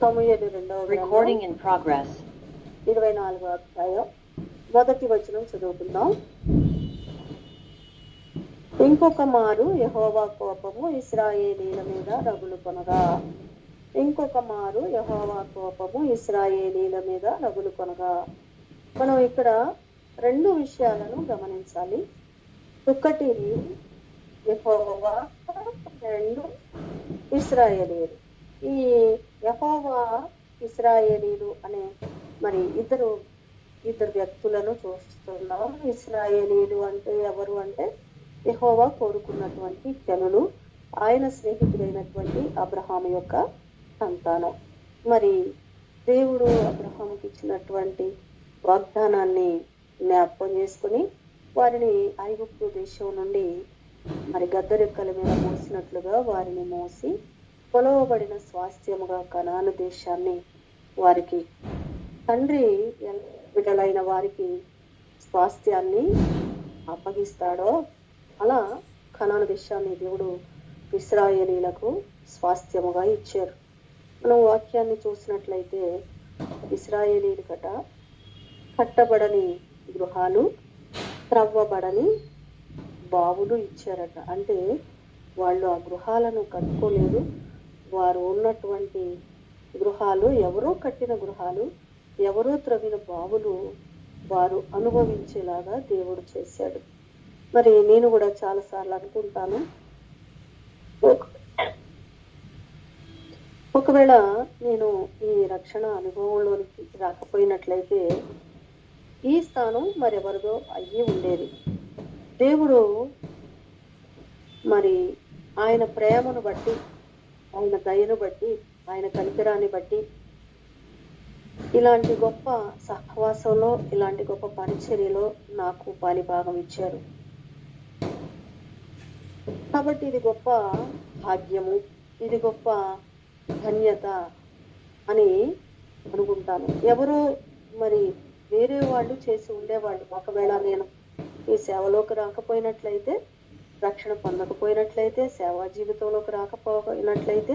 సమూహలు రెండవ Recording in progress. ఇరవై నాలుగో అధ్యాయం. మొదటి వచనం చదువుకుందాం. ఇంకొక మారు యహోవా కోపము ఇస్రాయేలీల మీద రగులు కొనగా. ఇంకొక మారు యహోవా కోపము ఇస్రాయేలీల మీద రగులు కొనగా. మనం ఇక్కడ రెండు విషయాలను గమనించాలి. ఒకటి యహోవా రెండు ఇస్రాయేలీలు ఈ యహోవా ఇస్రాయేలీలు అనే మరి ఇద్దరు ఇద్దరు వ్యక్తులను చూస్తున్నాం ఇస్రాయేలీలు అంటే ఎవరు అంటే యహోవా కోరుకున్నటువంటి జనులు. ఆయన స్నేహితుడైనటువంటి అబ్రహాం యొక్క సంతానం. మరి దేవుడు అబ్రహాంకి ఇచ్చినటువంటి వాగ్దానాన్ని జ్ఞాపకం చేసుకుని వారిని ఐగుప్తు దేశం నుండి మరి గద్దరెక్కల మీద మోసినట్లుగా వారిని మోసి కొలవబడిన స్వాస్థ్యముగా కణాను దేశాన్ని వారికి తండ్రి బిడ్డలైన వారికి స్వాస్థ్యాన్ని అప్పగిస్తాడో? అలా కణాను దేశాన్ని దేవుడు ఇస్రాయేలీలకు స్వాస్థ్యముగా ఇచ్చారు. మనం వాక్యాన్ని చూసినట్లయితే ఇస్రాయేలీలు కట కట్టబడని గృహాలు త్రవ్వబడని బావులు ఇచ్చారట. అంటే వాళ్ళు ఆ గృహాలను కట్టుకోలేదు. వారు ఉన్నటువంటి గృహాలు ఎవరో కట్టిన గృహాలు ఎవరో త్రవ్విన బావులు వారు అనుభవించేలాగా దేవుడు చేశాడు. మరి నేను కూడా చాలాసార్లు అనుకుంటాను. ఒకవేళ నేను ఈ రక్షణ అనుభవంలోనికి రాకపోయినట్లయితే ఈ స్థానం మరెవరిదో అయ్యి ఉండేది. దేవుడు మరి ఆయన ప్రేమను బట్టి ఆయన దయను బట్టి ఆయన కనికరాన్ని బట్టి ఇలాంటి గొప్ప సహవాసంలో ఇలాంటి గొప్ప పరిచర్యలో నాకు పాలి భాగం ఇచ్చారు. కాబట్టి ఇది గొప్ప భాగ్యము ఇది గొప్ప ధన్యత అని అనుకుంటాను. ఎవరు మరి వేరే వాళ్ళు చేసి ఉండేవాళ్ళు? ఒకవేళ నేను ఈ సేవలోకి రాకపోయినట్లయితే రక్షణ పొందకపోయినట్లయితే సేవా జీవితంలోకి రాకపోయినట్లయితే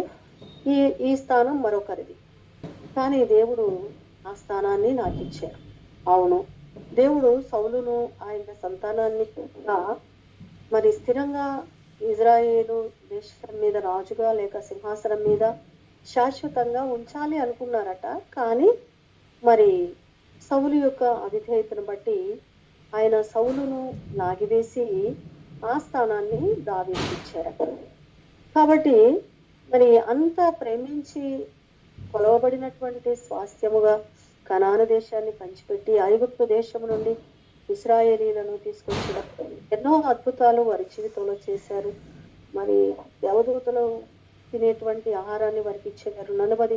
ఈ ఈ స్థానం మరొకరిది. కానీ దేవుడు ఆ స్థానాన్ని నాకు ఇచ్చారు అవును దేవుడు సౌలును ఆయన సంతానాన్ని కూడా మరి స్థిరంగా ఇజ్రాయేలు దేశం మీద రాజుగా లేక సింహాసనం మీద శాశ్వతంగా ఉంచాలి అనుకున్నారట. కానీ మరి సౌలు యొక్క అవిధేయతను బట్టి ఆయన సౌలును లాగివేసి ఆ స్థానాన్ని దావేసిచ్చారట కాబట్టి మరి అంత ప్రేమించి కొలవబడినటువంటి స్వాస్థ్యముగా కనాన దేశాన్ని పంచిపెట్టి ఐగుప్తు దేశం నుండి ఇస్రాయేలీలను తీసుకొచ్చిన ఎన్నో అద్భుతాలు వారి జీవితంలో చేశారు. మరి దేవదూతలు తినేటువంటి ఆహారాన్ని వారికి ఇచ్చేవారు. నలభై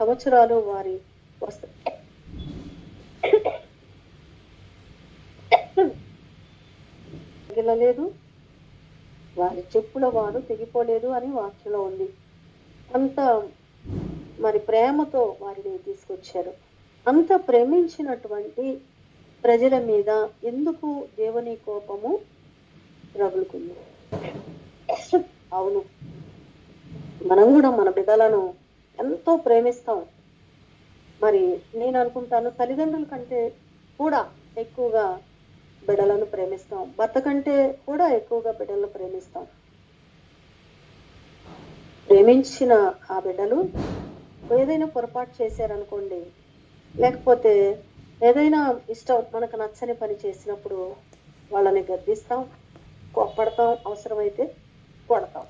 సంవత్సరాలు వారి వస్త్ర లేదు వారి చెప్పుల వారు తెగిపోలేదు అని వాక్యంలో ఉంది. అంత మరి ప్రేమతో వారిని తీసుకొచ్చారు. అంత ప్రేమించినటువంటి ప్రజల మీద ఎందుకు దేవుని కోపము రగులుకుంది? అవును. మనం కూడా మన బిడ్డలను ఎంతో ప్రేమిస్తాం. మరి నేను అనుకుంటాను తల్లిదండ్రుల కంటే కూడా ఎక్కువగా బిడ్డలను ప్రేమిస్తాం. భర్త కంటే కూడా ఎక్కువగా బిడ్డలను ప్రేమిస్తాం. ప్రేమించిన ఆ బిడ్డలు ఏదైనా పొరపాటు చేశారనుకోండి లేకపోతే ఏదైనా ఇష్టం మనకు నచ్చని పని చేసినప్పుడు వాళ్ళని గద్దిస్తాం కొప్పడతాం అవసరమైతే కొడతాం.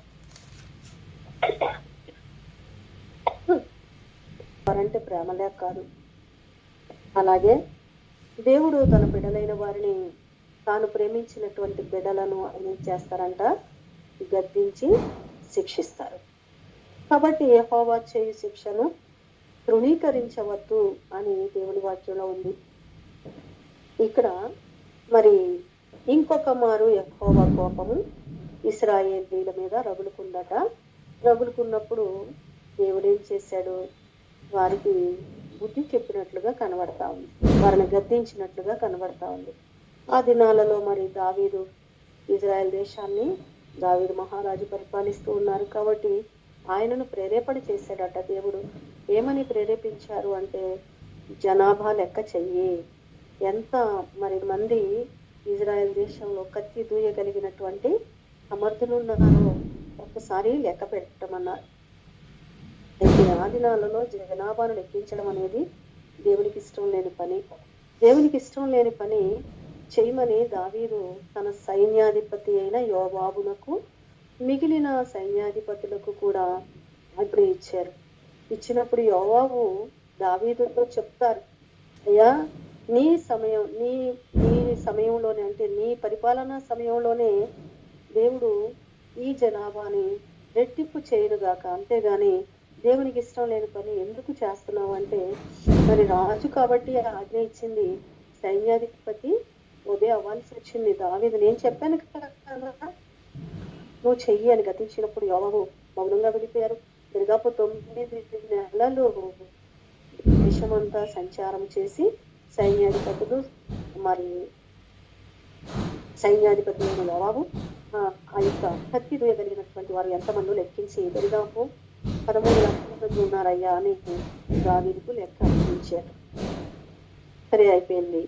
వారంటే ప్రేమ లేక కాదు. అలాగే దేవుడు తన బిడ్డలైన వారిని తాను ప్రేమించినటువంటి బిడ్డలను ఏం చేస్తారంట? గద్దించి శిక్షిస్తారు. కాబట్టి యెహోవా చేయు శిక్షను తృణీకరించవద్దు అని దేవుని వాక్యంలో ఉంది. ఇక్కడ మరి ఇంకొక మారు యెహోవా కోపము ఇస్రాయేలీల మీద రగులుకుందట. రగులుకున్నప్పుడు దేవుడు ఏం చేశాడు? వారికి బుద్ధి చెప్పినట్లుగా కనబడతా ఉంది. వారిని గద్దించినట్లుగా కనబడతా ఉంది. ఆ దినాలలో మరి దావీదు ఇజ్రాయెల్ దేశాన్ని దావీదు మహారాజు పరిపాలిస్తూ ఉన్నారు. కాబట్టి ఆయనను ప్రేరేపణ చేశాడట దేవుడు. ఏమని ప్రేరేపించారు అంటే జనాభా లెక్క చెయ్యి. ఎంత మరి మంది ఇజ్రాయెల్ దేశంలో కత్తి దూయగలిగినటువంటి సమర్థులున్నగానో ఒక్కసారి లెక్క పెట్టమన్నారు. అయితే ఆ దినాలలో జనాభాను లెక్కించడం అనేది దేవునికి ఇష్టం లేని పని. దేవునికి ఇష్టం లేని పని చేయమని దావీదు తన సైన్యాధిపతి అయిన యోబాబునకు మిగిలిన సైన్యాధిపతులకు కూడా ఆజ్ఞ ఇచ్చారు. ఇచ్చినప్పుడు యోవాబు దావీదుతో చెప్తారు అయ్యా నీ సమయం నీ నీ సమయంలోనే అంటే నీ పరిపాలనా సమయంలోనే దేవుడు ఈ జనాభాని రెట్టింపు చేయనుగాక. అంతేగాని దేవునికి ఇష్టం లేని పని ఎందుకు చేస్తున్నావు? అంటే మరి రాజు కాబట్టి ఆజ్ఞ ఇచ్చింది సైన్యాధిపతి ఉదయం అవ్వాల్సి వచ్చింది దావీదు. నేను చెప్పాను కదా నువ్వు చెయ్యి అని గతించినప్పుడు యోగము మౌనంగా వెళ్ళిపోయారు. దాదాపు తొమ్మిది నెలలు దేశమంతా సంచారం చేసి సైన్యాధిపతులు మరి సైన్యాధిపతులు యోవాబు ఆ యొక్క భక్తి దూయగలిగినటువంటి వారు ఎంతమంది లెక్కించి దరిదాపు పదమూడు లక్షల మంది ఉన్నారయ్యా అని దావీదుకు లెక్క అందించారు. సరే అయిపోయింది.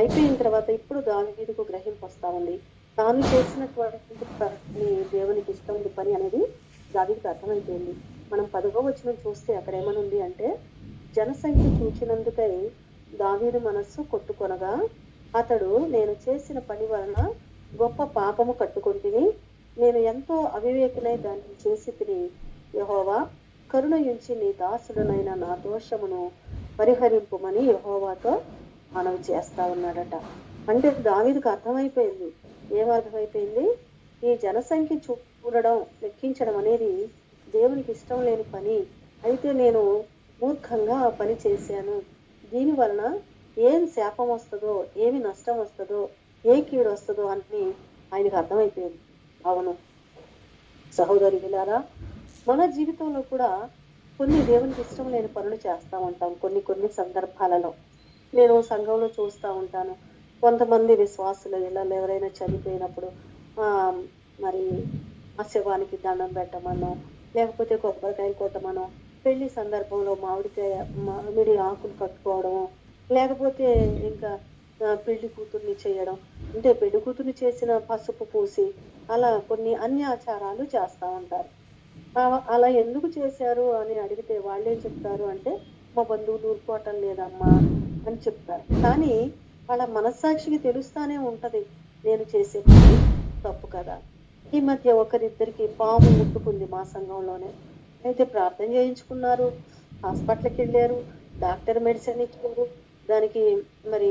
అయిపోయిన తర్వాత ఇప్పుడు దావీదుకు గ్రహింపు వస్తా ఉంది తాను చేసినటువంటి పని దేవునికి ఇష్టం పని అనేది దావీదుకు అర్థమైపోయింది. మనం పదవ వచనం చూస్తే అక్కడ ఏమనుంది అంటే జనసంఖ్య చూచినందుకై దావీదు మనస్సు కొట్టుకొనగా అతడు నేను చేసిన పని వలన గొప్ప పాపము కట్టుకుంటుని నేను ఎంతో అవివేకునై దాన్ని చేసి తిని యహోవా కరుణయుంచి నీ దాసుడనైన నా దోషమును పరిహరింపుమని యహోవాతో మనవి చేస్తా ఉన్నాడట. అంటే దావీదుకు అర్థమైపోయింది. ఏమర్థమైపోయింది ఈ జనసంఖ్య చూడడం లెక్కించడం అనేది దేవునికి ఇష్టం లేని పని. అయితే నేను మూర్ఖంగా ఆ పని చేశాను. దీని వలన ఏం శాపం వస్తుందో ఏమి నష్టం వస్తుందో ఏ కీడు వస్తుందో అని ఆయనకు అర్థమైపోయింది. అవును. సహోదరి విలారా మన జీవితంలో కూడా కొన్ని దేవునికి ఇష్టం లేని పనులు చేస్తూ ఉంటాం కొన్ని కొన్ని సందర్భాలలో. నేను సంఘంలో చూస్తూ ఉంటాను. కొంతమంది విశ్వాసులు ఇళ్ళలో ఎవరైనా చనిపోయినప్పుడు మరి మత్స్యవానికి దండం పెట్టమనో లేకపోతే కొబ్బరికాయ కొట్టమనో పెళ్ళి సందర్భంలో మామిడికాయ మామిడి ఆకులు కట్టుకోవడం లేకపోతే ఇంకా పెళ్ళి కూతుర్ని చేయడం అంటే పెళ్ళి కూతుర్ని చేసిన పసుపు పూసి అలా కొన్ని అన్యాచారాలు చేస్తూ ఉంటారు. అలా ఎందుకు చేశారు అని అడిగితే వాళ్ళేం చెప్తారు అంటే మా బంధువులు ఊరుకోవటం లేదమ్మా అని చెప్తారు కానీ వాళ్ళ మనస్సాక్షికి తెలుస్తానే ఉంటది నేను చేసే తప్పు కదా. ఈ మధ్య ఒకరిద్దరికి పాము ముట్టుకుంది మా సంఘంలోనే. అయితే ప్రార్థన చేయించుకున్నారు హాస్పిటల్కి వెళ్ళారు డాక్టర్ మెడిసిన్ ఇచ్చారు దానికి మరి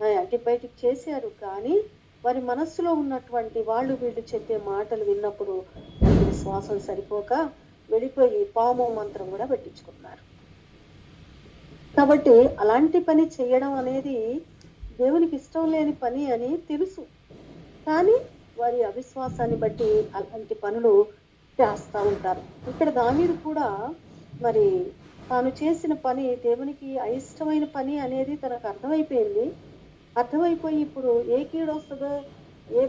యాంటీబయాటిక్ చేశారు. కానీ వారి మనస్సులో ఉన్నటువంటి వాళ్ళు వీళ్ళు చెప్పే మాటలు విన్నప్పుడు శ్వాసం సరిపోక వెళ్ళిపోయి పాము మంత్రం కూడా పెట్టించుకున్నారు. కాబట్టి అలాంటి పని చేయడం అనేది దేవునికి ఇష్టం లేని పని అని తెలుసు. కానీ వారి అవిశ్వాసాన్ని బట్టి అలాంటి పనులు చేస్తూ ఉంటారు. ఇక్కడ దామీదు కూడా మరి తాను చేసిన పని దేవునికి అయిష్టమైన పని అనేది తనకు అర్థమైపోయింది. అర్థమైపోయి ఇప్పుడు ఏ కీడు వస్తుందో ఏ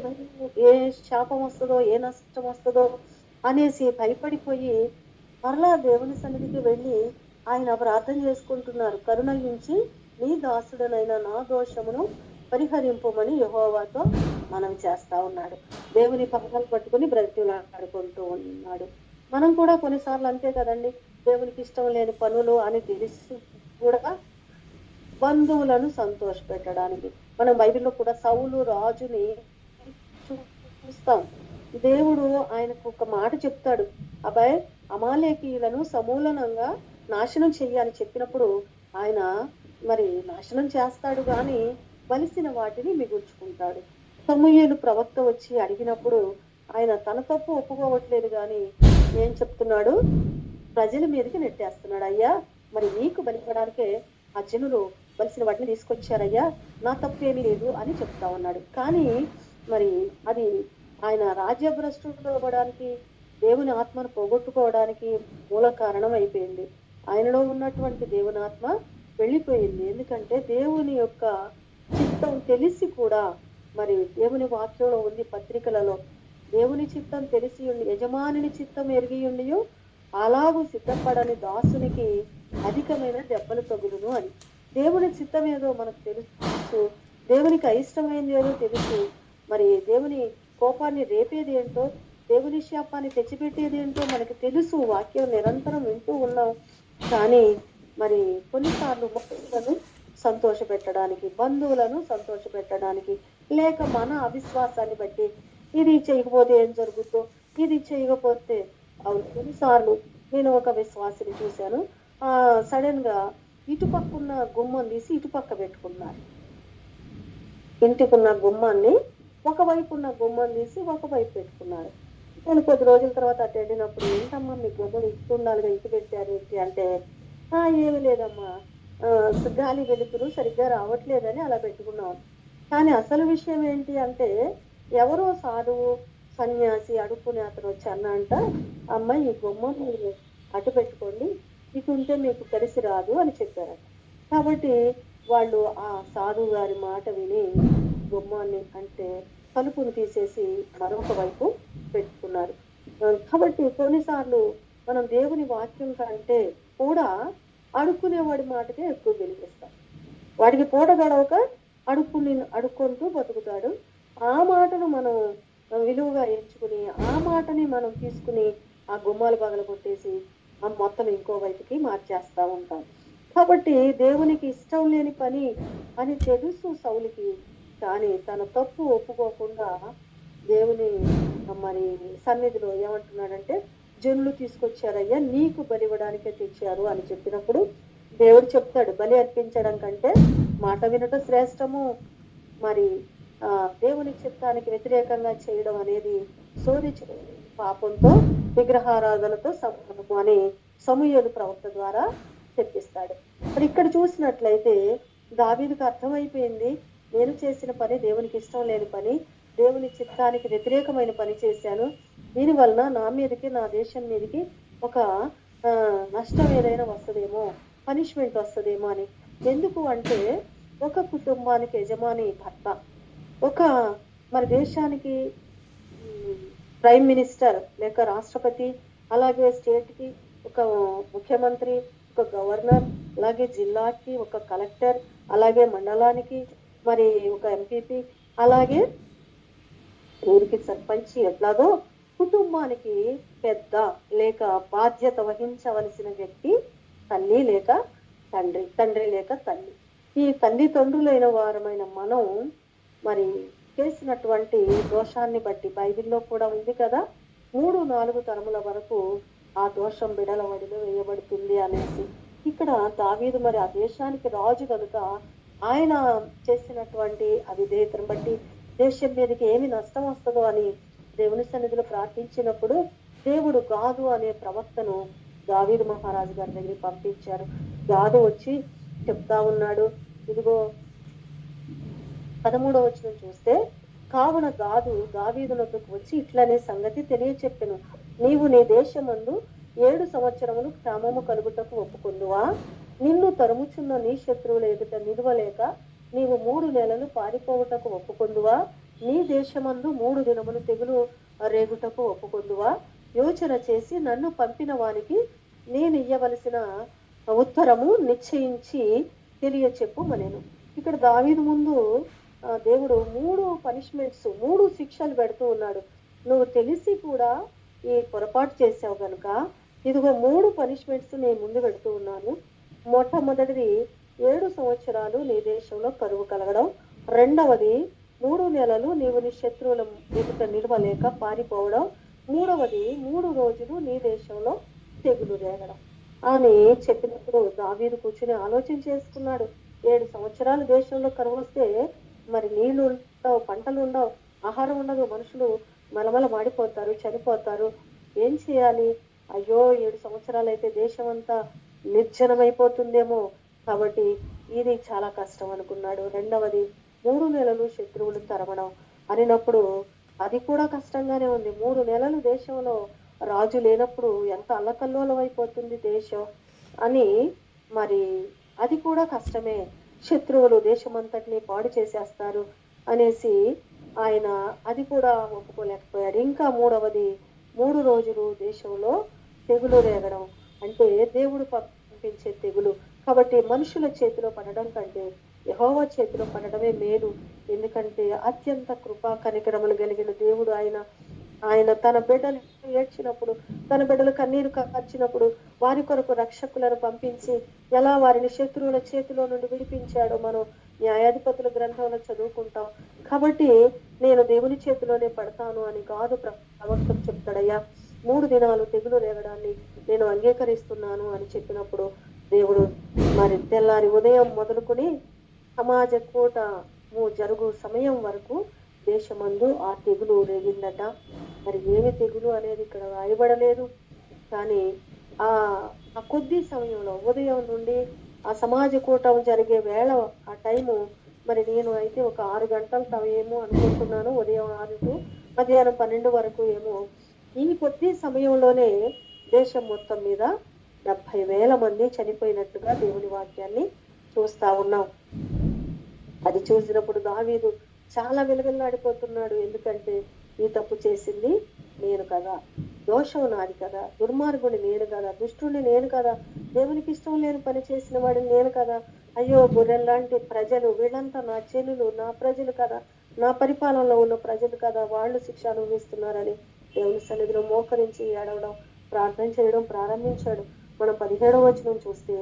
ఏ శాపం వస్తుందో ఏ నష్టం వస్తుందో అనేసి భయపడిపోయి మరలా దేవుని సన్నిధికి వెళ్ళి ఆయన ప్రార్థన చేసుకుంటున్నారు. కరుణగించి నీ దాసుడనైన నా దోషమును పరిహరింపమని యహోవాతో మనం చేస్తా ఉన్నాడు. దేవుని పక్కలు పట్టుకుని బ్రతిలాడుకుంటూ ఉన్నాడు. మనం కూడా కొన్నిసార్లు అంతే కదండి. దేవునికి ఇష్టం లేని పనులు అని తెలిసి కూడా బంధువులను సంతోష పెట్టడానికి మనం బైబిల్లో కూడా సౌలు రాజుని చూస్తాం. దేవుడు ఆయనకు ఒక మాట చెప్తాడు. అబ్బాయి అమాలేకీయులను సమూలనంగా నాశనం చెయ్యాలని చెప్పినప్పుడు ఆయన మరి నాశనం చేస్తాడు గాని బలిసిన వాటిని మిగుల్చుకుంటాడు. సమూహేలు ప్రవక్త వచ్చి అడిగినప్పుడు ఆయన తన తప్పు ఒప్పుకోవట్లేదు కానీ ఏం చెప్తున్నాడు? ప్రజల మీదకి నెట్టేస్తున్నాడు అయ్యా. మరి నీకు బలిపడానికే ఆ జనులు బలిసిన వాటిని తీసుకొచ్చారయ్యా. నా తప్పు ఏమీ లేదు అని చెప్తా ఉన్నాడు. కానీ మరి అది ఆయన రాజ్యభ్రష్టుడు అవ్వడానికి దేవుని ఆత్మను పోగొట్టుకోవడానికి మూల కారణం అయిపోయింది. ఆయనలో ఉన్నటువంటి దేవునాత్మ వెళ్ళిపోయింది. ఎందుకంటే దేవుని యొక్క చిత్తం తెలిసి కూడా మరి దేవుని వాక్యంలో ఉంది పత్రికలలో. దేవుని చిత్తం తెలిసి ఉండి యజమానిని చిత్తం ఎరిగి ఉండియో అలాగూ సిద్ధపడని దాసునికి అధికమైన దెబ్బలు తగులును అని. దేవుని చిత్తం ఏదో మనకు తెలుసు దేవునికి అయిష్టమైంది ఏదో తెలుసు. మరి దేవుని కోపాన్ని రేపేది ఏంటో దేవుని శాపాన్ని తెచ్చిపెట్టేది ఏంటో మనకి తెలుసు. వాక్యం నిరంతరం వింటూ ఉన్నాం. కానీ మరి కొన్నిసార్లు ముఖ్యులను సంతోష పెట్టడానికి బంధువులను సంతోష పెట్టడానికి లేక మన అవిశ్వాసాన్ని బట్టి ఇది చేయకపోతే ఏం జరుగుతుందో ఇది చేయకపోతే అవును. కొన్నిసార్లు నేను ఒక విశ్వాసిని చూశాను. ఆ సడన్గా ఇటుపక్కున్న గుమ్మం తీసి ఇటుపక్క పెట్టుకున్నారు ఇంటికున్న గుమ్మాన్ని ఒకవైపు ఉన్న గుమ్మం తీసి ఒకవైపు పెట్టుకున్నారు నేను కొద్ది రోజుల తర్వాత అటు వెళ్ళినప్పుడు ఏంటమ్మా మీ గుమ్మం ఇటు ఉండాలిగా పెట్టారు ఏంటి అంటే ఏమి ఏమీ లేదమ్మా. గాలి వెలుతురు సరిగ్గా రావట్లేదని అలా పెట్టుకున్నాం. కానీ అసలు విషయం ఏంటి అంటే ఎవరో సాధువు సన్యాసి అడుక్కునే అతను వచ్చి అంట అమ్మ ఈ గుమ్మం మీరు అటు పెట్టుకోండి ఇటు ఉంటే మీకు కలిసి రాదు అని చెప్పారట. కాబట్టి వాళ్ళు ఆ సాధువు గారి మాట విని బొమ్మని అంటే తలుపును తీసేసి మరొక వైపు పెట్టుకున్నారు. కాబట్టి కొన్నిసార్లు మనం దేవుని వాక్యం కంటే కూడా అడుక్కునేవాడి మాటకే ఎక్కువ వెలిగిస్తాం. వాడికి పూట గడవక అడుక్కుని అడుక్కుంటూ బతుకుతాడు. ఆ మాటను మనం విలువగా ఎంచుకుని ఆ మాటని మనం తీసుకుని ఆ గుమ్మాలు పగల కొట్టేసి ఆ మొత్తం ఇంకో వైపుకి మార్చేస్తా ఉంటాం. కాబట్టి దేవునికి ఇష్టం లేని పని అని తెలుసు సౌలికి. కానీ తన తప్పు ఒప్పుకోకుండా దేవుని మరి సన్నిధిలో ఏమంటున్నాడంటే జనులు తీసుకొచ్చారయ్యా నీకు బలివ్వడానికే తెచ్చారు అని చెప్పినప్పుడు దేవుడు చెప్తాడు బలి అర్పించడం కంటే మాట వినటం శ్రేష్టము. మరి ఆ దేవుని చిత్తానికి వ్యతిరేకంగా చేయడం అనేది సోది పాపంతో విగ్రహారాధనతో సమానము అని సమూహలు ప్రవక్త ద్వారా తెప్పిస్తాడు మరి ఇక్కడ చూసినట్లయితే దావీదుకు అర్థమైపోయింది నేను చేసిన పని దేవునికి ఇష్టం లేని పని దేవుని చిత్తానికి వ్యతిరేకమైన పని చేశాను. దీని వలన నా మీదకి నా దేశం మీదకి ఒక నష్టం ఏదైనా వస్తుందేమో పనిష్మెంట్ వస్తుందేమో అని. ఎందుకు అంటే ఒక కుటుంబానికి యజమాని భర్త ఒక మన దేశానికి ప్రైమ్ మినిస్టర్ లేక రాష్ట్రపతి అలాగే స్టేట్కి ఒక ముఖ్యమంత్రి ఒక గవర్నర్ అలాగే జిల్లాకి ఒక కలెక్టర్ అలాగే మండలానికి మరి ఒక ఎంపీపీ అలాగే ఊరికి సర్పంచ్ ఎట్లాగో కుటుంబానికి పెద్ద లేక బాధ్యత వహించవలసిన వ్యక్తి తల్లి లేక తండ్రి తండ్రి లేక తల్లి. ఈ తల్లి తండ్రులైన వారమైన మనం మరి చేసినటువంటి దోషాన్ని బట్టి బైబిల్లో కూడా ఉంది కదా మూడు నాలుగు తరముల వరకు ఆ దోషం బిడల వడిలో వేయబడుతుంది అనేసి. ఇక్కడ దావీదు మరి ఆ దేశానికి రాజు కనుక ఆయన చేసినటువంటి అవిధేయతను బట్టి దేశం మీదకి ఏమి నష్టం వస్తుందో అని దేవుని సన్నిధిలో ప్రార్థించినప్పుడు దేవుడు గాదు అనే ప్రవక్తను దావీదు మహారాజు గారి దగ్గరికి పంపించారు. గాదు వచ్చి చెప్తా ఉన్నాడు. ఇదిగో పదమూడవ వచ్చిన చూస్తే కావున గాదు దావీదునకు వచ్చి ఇట్లనే సంగతి తెలియచెప్పెను. నీవు నీ దేశమందు ఏడు సంవత్సరములు క్రమము కలుగుటకు ఒప్పుకుందువా? నిన్ను తరుముచున్న నీ శత్రువుల ఎదుట నిలువలేక నీవు మూడు నెలలు పారిపోవుటకు ఒప్పుకొందువా? నీ దేశమందు మూడు దినములు తెగులు రేగుటకు ఒప్పుకొందువా? యోచన చేసి నన్ను పంపిన వానికి నేను ఇయ్యవలసిన ఉత్తరము నిశ్చయించి తెలియచెప్పుమనేను ఇక్కడ దావీదు ముందు దేవుడు మూడు పనిష్మెంట్స్ మూడు శిక్షలు పెడుతూ ఉన్నాడు. నువ్వు తెలిసి కూడా ఈ పొరపాటు చేసావు కనుక ఇదిగో మూడు పనిష్మెంట్స్ నేను ముందు పెడుతూ ఉన్నాను. మొట్టమొదటిది ఏడు సంవత్సరాలు నీ దేశంలో కరువు కలగడం. రెండవది మూడు నెలలు నీవు నీ శత్రువుల ఎదుట నిలవలేక పారిపోవడం. మూడవది మూడు రోజులు నీ దేశంలో తెగులు రేగడం. అని చెప్పినప్పుడు దావీదు కూర్చుని ఆలోచన చేసుకున్నాడు. ఏడు సంవత్సరాలు దేశంలో కరువు వస్తే మరి నీళ్ళు ఉండవు పంటలు ఉండవు ఆహారం ఉండదు మనుషులు మలమల మాడిపోతారు చనిపోతారు. ఏం చేయాలి? అయ్యో ఏడు సంవత్సరాలు అయితే దేశం అంతా నిర్జనమైపోతుందేమో. కాబట్టి ఇది చాలా కష్టం అనుకున్నాడు. రెండవది మూడు నెలలు శత్రువులు తరమడం అనినప్పుడు అది కూడా కష్టంగానే ఉంది. మూడు నెలలు దేశంలో రాజు లేనప్పుడు ఎంత అల్లకల్లోలం అయిపోతుంది దేశం అని మరి అది కూడా కష్టమే. శత్రువులు దేశమంతటిని పాడు చేసేస్తారు అనేసి ఆయన అది కూడా ఒప్పుకోలేకపోయాడు. ఇంకా మూడవది మూడు రోజులు దేశంలో తెగులు రేగడం. అంటే దేవుడు పంపించే తెగులు. కాబట్టి మనుషుల చేతిలో పడడం కంటే యహోవా చేతిలో పడడమే మేలు. ఎందుకంటే అత్యంత కృపా కనికరములు కలిగిన దేవుడు ఆయన. ఆయన తన బిడ్డలు ఏడ్చినప్పుడు తన బిడ్డలు కన్నీరు కార్చినప్పుడు వారి కొరకు రక్షకులను పంపించి ఎలా వారిని శత్రువుల చేతిలో నుండి విడిపించాడో మనం న్యాయాధిపతుల గ్రంథంలో చదువుకుంటాం. కాబట్టి నేను దేవుని చేతిలోనే పడతాను అని కాదు ప్రవక్త చెప్తాడయ్యా. మూడు దినాలు తెగులు రేగడాన్ని నేను అంగీకరిస్తున్నాను అని చెప్పినప్పుడు దేవుడు మరి తెల్లారి ఉదయం మొదలుకొని సమాజ కూటము జరుగు సమయం వరకు దేశమందు ఆ తెగులు రేగిందట. మరి ఏమి తెగులు అనేది ఇక్కడ రాయబడలేదు. కానీ ఆ ఆ కొద్ది సమయంలో ఉదయం నుండి ఆ సమాజ కూటం జరిగే వేళ ఆ టైము మరి నేను అయితే ఒక ఆరు గంటల సమయమో అనుకుంటున్నాను. ఉదయం ఆరుకు మధ్యాహ్నం పన్నెండు వరకు ఏమో ఈ కొద్ది సమయంలోనే దేశం మొత్తం మీద డెబ్బై వేల మంది చనిపోయినట్టుగా దేవుని వాక్యాన్ని చూస్తా ఉన్నాం. అది చూసినప్పుడు దావీదు చాలా విలవిల్లాడిపోతున్నాడు ఎందుకంటే ఈ తప్పు చేసింది నేను కదా. దోషం నాది కదా. దుర్మార్గుని నేను కదా. దుష్టుని నేను కదా. దేవునికి ఇష్టం లేని పని చేసిన వాడిని నేను కదా. అయ్యో గొర్రెల్లాంటి ప్రజలు వీళ్ళంతా నా చెల్లులు నా ప్రజలు కదా. నా పరిపాలనలో ఉన్న ప్రజలు కదా. వాళ్ళు శిక్ష అనుభవిస్తున్నారని దేవుని సన్నిధిలో మోకరించి ఏడవడం ప్రార్థన చేయడం ప్రారంభించాడు. మనం పదిహేడవ వచనం చూస్తే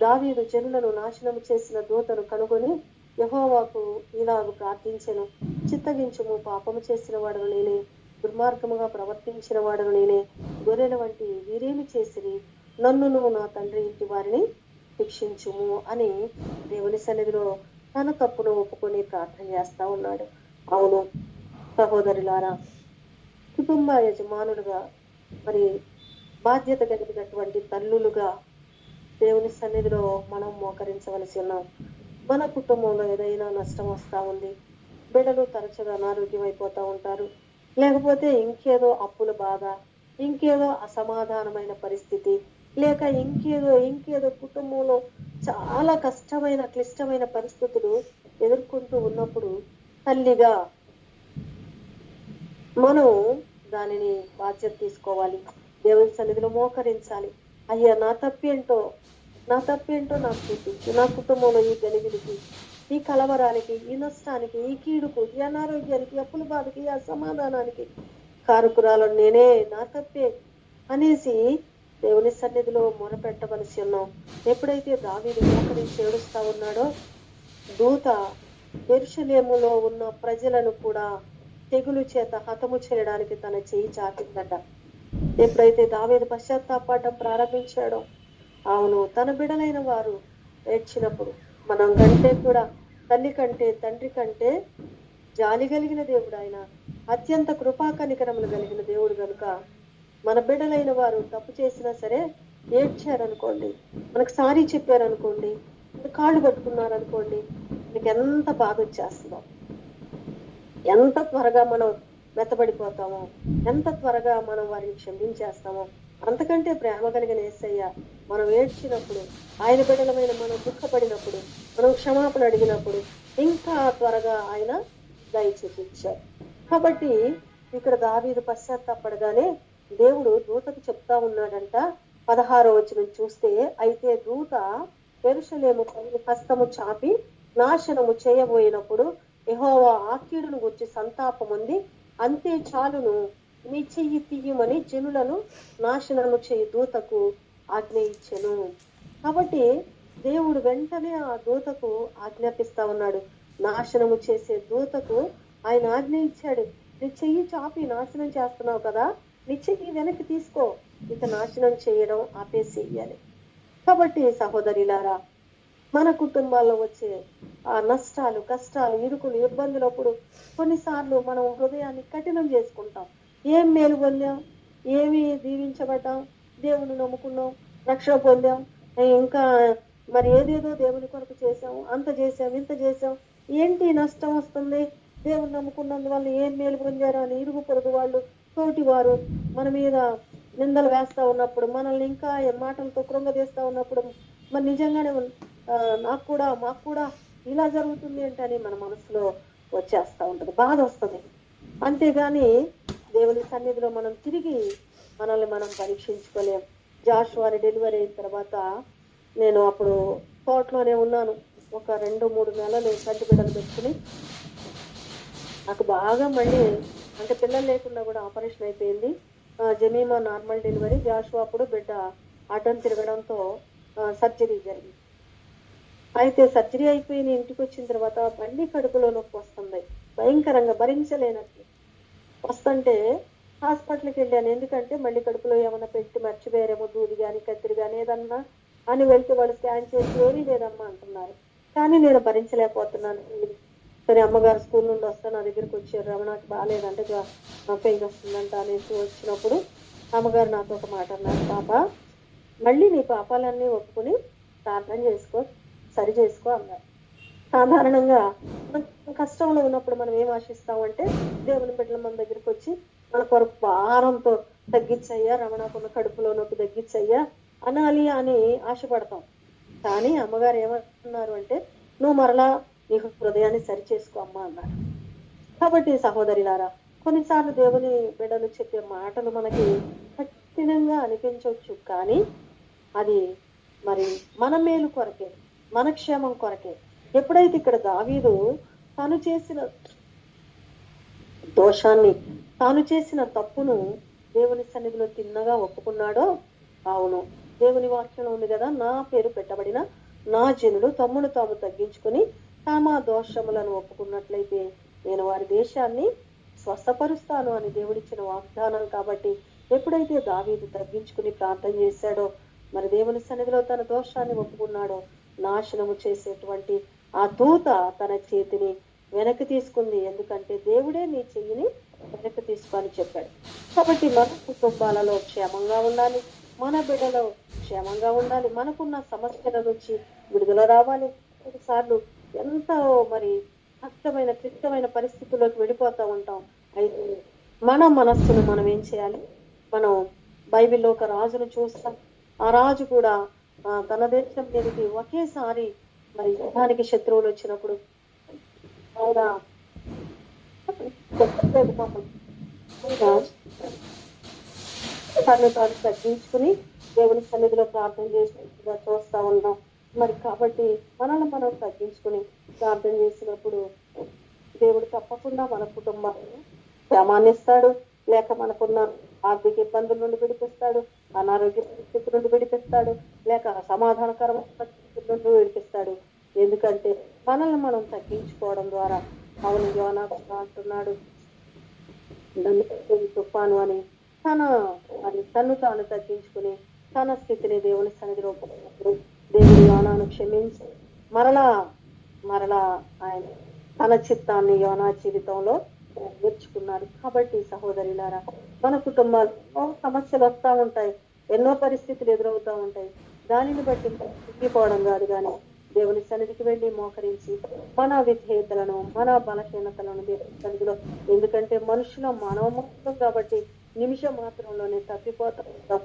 దావీదు జనులను నాశనం చేసిన దూతను కనుగొని యహోవాకు ఇలాగ ప్రార్థించను. చిత్తగించుము పాపము చేసిన వాడను నేనే దుర్మార్గముగా ప్రవర్తించిన వాడను నేనే గొర్రెల వంటి వీరేమి చేసిరి నన్నును నా తండ్రి ఇంటి వారిని శిక్షించుము అని దేవుని సన్నిధిలో తన తప్పును ఒప్పుకొని ప్రార్థన చేస్తా ఉన్నాడు. అవును సహోదరులారా కుటుంబ యజమానులుగా మరి బాధ్యత కలిగినటువంటి తల్లులుగా దేవుని సన్నిధిలో మనం మోకరించవలసి ఉన్నాం. మన కుటుంబంలో ఏదైనా నష్టం వస్తూ ఉంది బిడ్డలు తరచుగా అనారోగ్యం అయిపోతూ ఉంటారు లేకపోతే ఇంకేదో అప్పుల బాధ ఇంకేదో అసమాధానమైన పరిస్థితి లేక ఇంకేదో ఇంకేదో కుటుంబంలో చాలా కష్టమైన క్లిష్టమైన పరిస్థితులు ఎదుర్కొంటూ ఉన్నప్పుడు తల్లిగా మనం దానిని బాధ్యత తీసుకోవాలి. దేవుని సన్నిధిలో మోకరించాలి. అయ్యా నా తప్పేంటో నా తప్పేంటో నాకు చూపించు నా కుటుంబంలో ఈ గలిబిలికి ఈ కలవరానికి ఈ నష్టానికి ఈ కీడుకు ఈ అనారోగ్యానికి అప్పుల బాధకి ఈ అసమాధానానికి కారుకురాలు నేనే నా తప్పే అనేసి దేవుని సన్నిధిలో మొరపెట్టవలసి ఉన్నాం. ఎప్పుడైతే దావిని మోకరించి ఏడుస్తా ఉన్నాడో దూత ఎరుషలేములో ఉన్న ప్రజలను కూడా తెగులు చేత హతము చేయడానికి తన చేయి చాటిందట. ఎప్పుడైతే దావేది పశ్చాత్తాపడడం ప్రారంభించాడో అవును తన బిడలైన వారు ఏడ్చినప్పుడు మనం కంటే కూడా తల్లి కంటే తండ్రి కంటే జాలి కలిగిన దేవుడు ఆయన అత్యంత కృపా కనికరములు కలిగిన దేవుడు కనుక మన బిడ్డలైన వారు తప్పు చేసినా సరే ఏడ్చారనుకోండి మనకు సారీ చెప్పారనుకోండి కాళ్ళు పట్టుకున్నారనుకోండి మీకు ఎంత బాధ వచ్చేస్తుందో ఎంత త్వరగా మనం మెత్తబడిపోతామో ఎంత త్వరగా మనం వారిని క్షమించేస్తామో అంతకంటే ప్రేమ కలిగిన ఏసయ్య మనం ఏడ్చినప్పుడు ఆయన బిడ్డలమైన మనం దుఃఖపడినప్పుడు మనం క్షమాపణ అడిగినప్పుడు ఇంకా త్వరగా ఆయన దయచేపించారు కాబట్టి ఇక్కడ దావీదు పశ్చాత్తాపడగానే దేవుడు దూతకు చెప్తా ఉన్నాడంట. పదహారో వచ్చిన చూస్తే అయితే దూత పెరుషలేము హస్తము చాపి నాశనము చేయబోయినప్పుడు యెహోవా ఆకీడును సంతాపం ఉంది అంతే చాలును నీ చెయ్యి తీయమని జనులను నాశనము చేయి దూతకు ఆజ్ఞ ఇచ్చెను. కాబట్టి దేవుడు వెంటనే ఆ దూతకు ఆజ్ఞాపిస్తా ఉన్నాడు. నాశనము చేసే దూతకు ఆయన ఆజ్ఞ ఇచ్చాడు. నీ చెయ్యి చాపి నాశనం చేస్తున్నావు కదా నీ చెయ్యి వెనక్కి తీసుకో. ఇక నాశనం చేయడం ఆపేసేయాలి. కాబట్టి సహోదరిలారా మన కుటుంబాల్లో వచ్చే నష్టాలు కష్టాలు ఇరుకులు ఇబ్బందులప్పుడు కొన్నిసార్లు మనం హృదయాన్ని కఠినం చేసుకుంటాం. ఏం మేలు పొందాం? ఏమి దీవించబడ్డాం? దేవుని నమ్ముకున్నాం? రక్షణ పొందాం? ఇంకా మరి ఏదేదో దేవుని కొరకు చేసాం అంత చేసాం ఇంత చేసాం ఏంటి నష్టం వస్తుంది? దేవుని నమ్ముకున్నందువల్ల ఏం మేలు పొందారు అని ఇరుగు పొరుగు వాళ్ళు తోటి వారు మన మీద నిందలు వేస్తా ఉన్నప్పుడు మనల్ని ఇంకా మాటలతో కృంగదీస్తా ఉన్నప్పుడు మరి నిజంగానే నాకు కూడా మాకు కూడా ఇలా జరుగుతుంది ఏంటని మన మనసులో వచ్చేస్తూ ఉంటుంది బాధ వస్తుంది. అంతేగాని దేవుని సన్నిధిలో మనం తిరిగి మనల్ని మనం పరీక్షించుకోలేం. జాషువాని డెలివరీ అయిన తర్వాత నేను అప్పుడు తోటలోనే ఉన్నాను. ఒక రెండు మూడు నెలలు కంటి బిడ్డలు పెట్టుకుని నాకు బాగా మళ్ళీ అంటే పిల్లలు లేకుండా కూడా ఆపరేషన్ అయిపోయింది. జమీమా నార్మల్ డెలివరీ జాషువా అప్పుడు బిడ్డ అడ్డం తిరగడంతో సర్జరీ జరిగింది. అయితే సర్జరీ అయిపోయి నేను ఇంటికి వచ్చిన తర్వాత మళ్ళీ కడుపులో నొప్పి వస్తుంది. భయంకరంగా భరించలేనట్లు వస్తుంటే హాస్పిటల్కి వెళ్ళాను. ఎందుకంటే మళ్ళీ కడుపులో ఏమైనా పెట్టి మర్చిపోయారేమో దూది కానీ కత్తిరి కానీ ఏదన్నా అని వెళ్తే వాళ్ళు స్కాన్ చేసి ఏమీ లేదమ్మా అంటున్నారు. కానీ నేను భరించలేకపోతున్నాను. సరే అమ్మగారు స్కూల్ నుండి వస్తే నా దగ్గరికి వచ్చారు. రమణకి బాగాలేదంటే నా పెయిన్ వస్తుందంట అనేసి వచ్చినప్పుడు అమ్మగారు నాతో ఒక మాట అన్నారు. పాప మళ్ళీ నీ పాపాలన్నీ ఒప్పుకుని ప్రార్థన చేసుకో. సరి చేసుకో అన్నారు. సాధారణంగా కష్టంలో ఉన్నప్పుడు మనం ఏం ఆశిస్తామంటే దేవుని బిడ్డల మన దగ్గరికి వచ్చి మన కొరకు భారంతో తగ్గించయ్యా రమణకున్న కడుపులో నొప్పి తగ్గించయ్యా అనాలి అని ఆశపడతాం. కానీ అమ్మగారు ఏమంటున్నారు అంటే నువ్వు మరలా నీకు హృదయాన్ని సరి చేసుకో అమ్మా అన్నారు. కాబట్టి సహోదరిలారా కొన్నిసార్లు దేవుని బిడ్డలు చెప్పే మాటలు మనకి కఠినంగా అనిపించవచ్చు కానీ అది మరి మన మేలు కొరకే. మన క్షేమం కొరకే. ఎప్పుడైతే ఇక్కడ దావీదు తాను చేసిన దోషాన్ని తాను చేసిన తప్పును దేవుని సన్నిధిలో తిన్నగా ఒప్పుకున్నాడో? అవును. దేవుని వాక్యం ఉంది కదా నా పేరు పెట్టబడిన నా జనులు తమ్మును తాము తగ్గించుకొని తమ దోషములను ఒప్పుకున్నట్లయితే నేను వారి దేశాన్ని స్వస్థపరుస్తాను అని దేవుడిచ్చిన వాగ్దానం కాబట్టి ఎప్పుడైతే దావీదు తగ్గించుకుని ప్రార్థన చేశాడో మరి దేవుని సన్నిధిలో తన దోషాన్ని ఒప్పుకున్నాడో నాశనము చేసేటువంటి ఆ దూత తన చేతిని వెనక్కి తీసుకుంది. ఎందుకంటే దేవుడే నీ చెయ్యిని వెనక్కి తీసుకొని చెప్పాడు. కాబట్టి మన కుటుంబాలలో క్షేమంగా ఉండాలి. మన బిడ్డలో క్షేమంగా ఉండాలి. మనకున్న సమస్యల నుంచి విడుదల రావాలి. కొన్నిసార్లు ఎంతో మరి కష్టమైన క్లిష్టమైన పరిస్థితుల్లోకి వెళ్ళిపోతూ ఉంటాం. అయితే మన మనస్సును మనం ఏం చేయాలి? మనం బైబిల్లో ఒక రాజును చూస్తాం. ఆ రాజు కూడా తన దేశం మీదకి ఒకేసారి మరి యుద్ధానికి శత్రువులు వచ్చినప్పుడు. ఆయన తను తాను తగ్గించుకుని దేవుని సన్నిధిలో ప్రార్థన చేసినట్టుగా చూస్తా ఉన్నాం. మరి కాబట్టి మనల్ని మనం తగ్గించుకుని ప్రార్థన చేసినప్పుడు దేవుడు తప్పకుండా మన కుటుంబాలను క్షేమాన్ని లేక మనకున్న ఆర్థిక ఇబ్బందుల నుండి విడిపిస్తాడు అనారోగ్య పరిస్థితుల నుండి విడిపిస్తాడు లేక సమాధానకరమైన పరిస్థితుల నుండి విడిపిస్తాడు. ఎందుకంటే మనల్ని మనం తగ్గించుకోవడం ద్వారా అవును యోనా అంటున్నాడు. నన్ను తుఫాను అని తన మరి తను తాను తగ్గించుకుని తన స్థితిని దేవుని సన్నిధిలో ఒప్పుకున్నప్పుడు దేవుడు యోనాను క్షమించి మరలా మరలా ఆయన తన చిత్తాన్ని యోనా జీవితంలో నేర్చుకున్నాడు కాబట్టి సహోదరులారా మన కుటుంబాలు సమస్యలు వస్తూ ఉంటాయి. ఎన్నో పరిస్థితులు ఎదురవుతూ ఉంటాయి. దానిని బట్టి తగ్గిపోవడం కాదు కానీ దేవుని సన్నిధికి వెళ్ళి మోకరించి మన విధేయతలను మన బలహీనతలను దేవుని సన్నిధిలో ఎందుకంటే మనుషుల మానవ కాబట్టి నిమిషం మాత్రంలోనే తప్పిపోతూ. ఉంటాం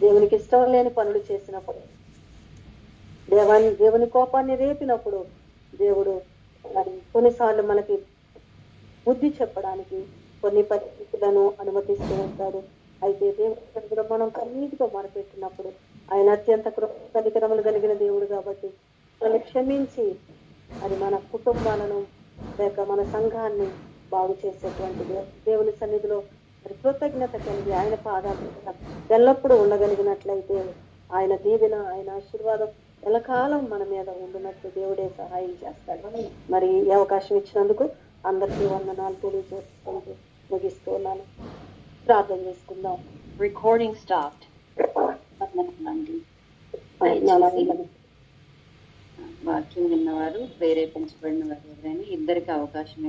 దేవునికి ఇష్టం లేని పనులు చేసినప్పుడు దేవాన్ని దేవుని కోపాన్ని రేపినప్పుడు దేవుడు మరి కొన్నిసార్లు మనకి బుద్ధి చెప్పడానికి కొన్ని పరిస్థితులను అనుమతిస్తూ ఉంటాడు. అయితే దేవుడు మనం కన్నీటితో మొరపెట్టినప్పుడు ఆయన అత్యంత కృప కనికరములు కలిగిన దేవుడు కాబట్టి మనం క్షమించి అది మన కుటుంబాలను లేక మన సంఘాన్ని బాగు చేసేటువంటి దేవుని సన్నిధిలో మరి కృతజ్ఞత కలిగి ఆయన పాదాలు ఎల్లప్పుడూ ఉండగలిగినట్లయితే ఆయన దీవెన ఆయన ఆశీర్వాదం ఎలకాలం మన మీద ఉండినట్లు దేవుడే సహాయం చేస్తాడు మరి ఈ అవకాశం ఇచ్చినందుకు అందరికీ వందనాలు తెలియజేసుకుంటూ ముగిస్తూ ఉన్నాను ప్రార్థన చేసుకుందాం. చాలా దయచేసి వాక్యం విన్నవారు ప్రేరేపించబడిన వారు ఎవరైనా ఇద్దరికి అవకాశం.